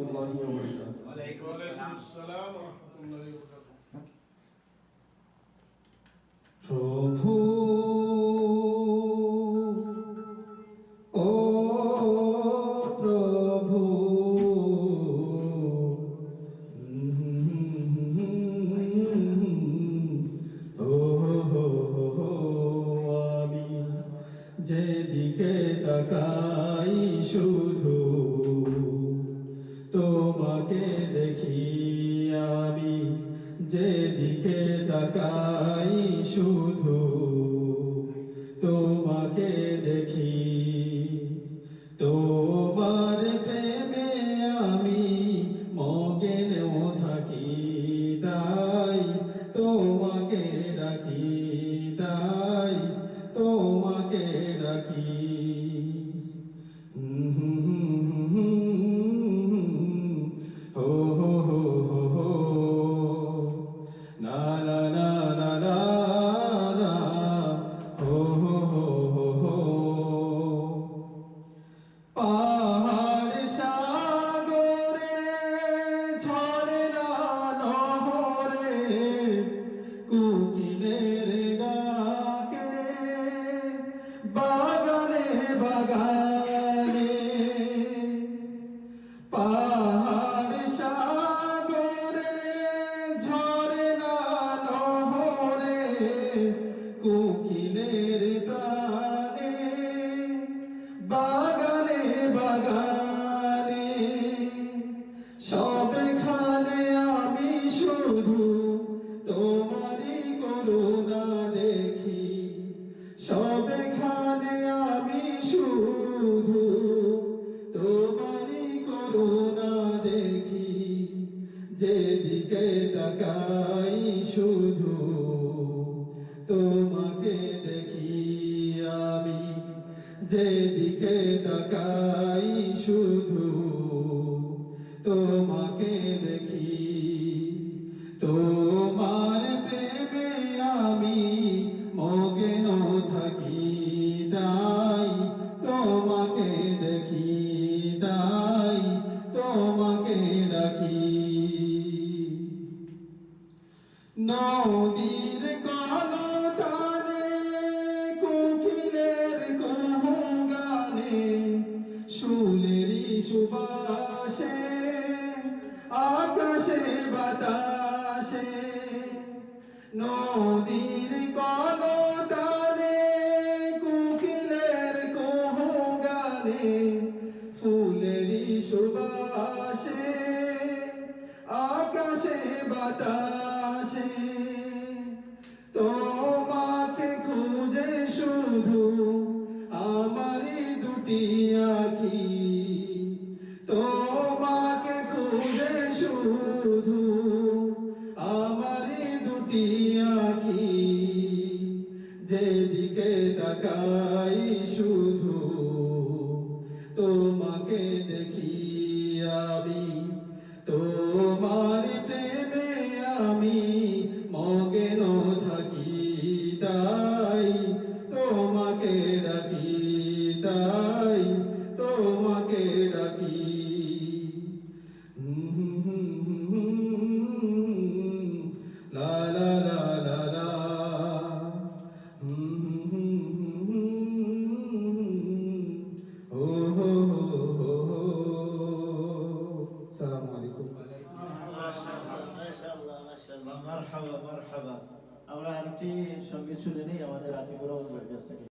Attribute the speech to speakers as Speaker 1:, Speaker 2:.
Speaker 1: রহমতুল্লাহি ওয়া
Speaker 2: বারাকাতুহু। ওয়া আলাইকুম আসসালাম ওয়া রাহমাতুল্লাহি ওয়া বারাকাতুহু
Speaker 1: প্রভু যেদিকে তাকাই শুধু দেখি আমি যেদিকে তাকাই শুধু তোমাকে দেখি। তোমার প্রেমে আমি মগেনেও থাকি, তাই তোমাকে ডাকি, তাই তোমাকে ডাকি। তাকাই শুধু তোমাকে দেখি আমি। যেদিকে তাকাই শুধু তোমাকে দেখি সুবাসে, আকাশে বাতাসে, নদীর কলতানে, কোকিলের কুহু গানে ফুলেরি সুবাসে, আকাশে বাতাসে। তোমাকে খুঁজে শুধু আমারই দুটি যেদিকে তাকাই শুধু তোমাকে
Speaker 3: আমরা আরেকটি সংগীত শুনে নিই আমাদের আতিকুর রহমান ভাইয়ের কাছ থেকে।